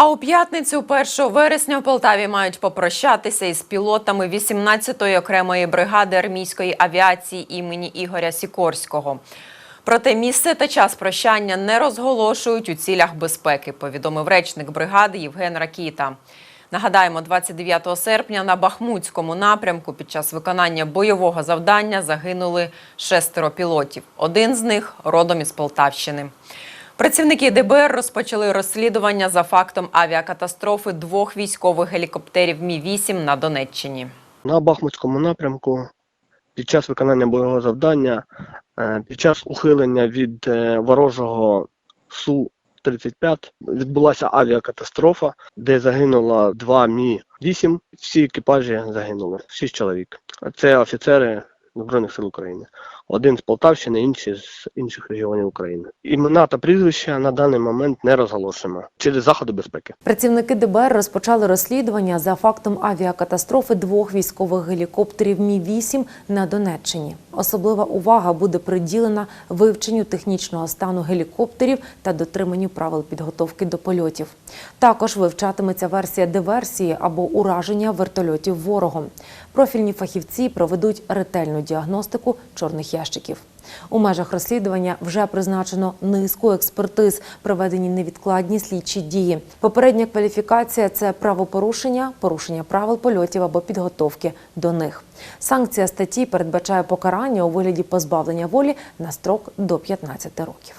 А у п'ятницю, 1 вересня, в Полтаві мають попрощатися із пілотами 18-ї окремої бригади армійської авіації імені Ігоря Сікорського. Проте місце та час прощання не розголошують у цілях безпеки, повідомив речник бригади Євген Ракіта. Нагадаємо, 29 серпня на Бахмутському напрямку під час виконання бойового завдання загинули шестеро пілотів. Один з них родом із Полтавщини. Працівники ДБР розпочали розслідування за фактом авіакатастрофи двох військових гелікоптерів Мі-8 на Донеччині. На Бахмутському напрямку під час виконання бойового завдання, е, під час ухилення від е, ворожого Су-35 відбулася авіакатастрофа, де загинуло два Мі-8. Всі екіпажі загинули, шість чоловік. Це офіцери Збройних сил України. Один з Полтавщини, інші з інших регіонів України. Імена та прізвища на даний момент не розголошуємо через заходи безпеки. Працівники ДБР розпочали розслідування за фактом авіакатастрофи двох військових гелікоптерів Мі-8 на Донеччині. Особлива увага буде приділена вивченню технічного стану гелікоптерів та дотриманню правил підготовки до польотів. Також вивчатиметься версія диверсії або ураження вертольотів ворогом. Профільні фахівці проведуть ретельну діагностику чорних ящиків. У межах розслідування вже призначено низку експертиз, проведені невідкладні слідчі дії. Попередня кваліфікація це правопорушення, порушення правил польотів або підготовки до них. Санкція статті передбачає покарання у вигляді позбавлення волі на строк до 15 років.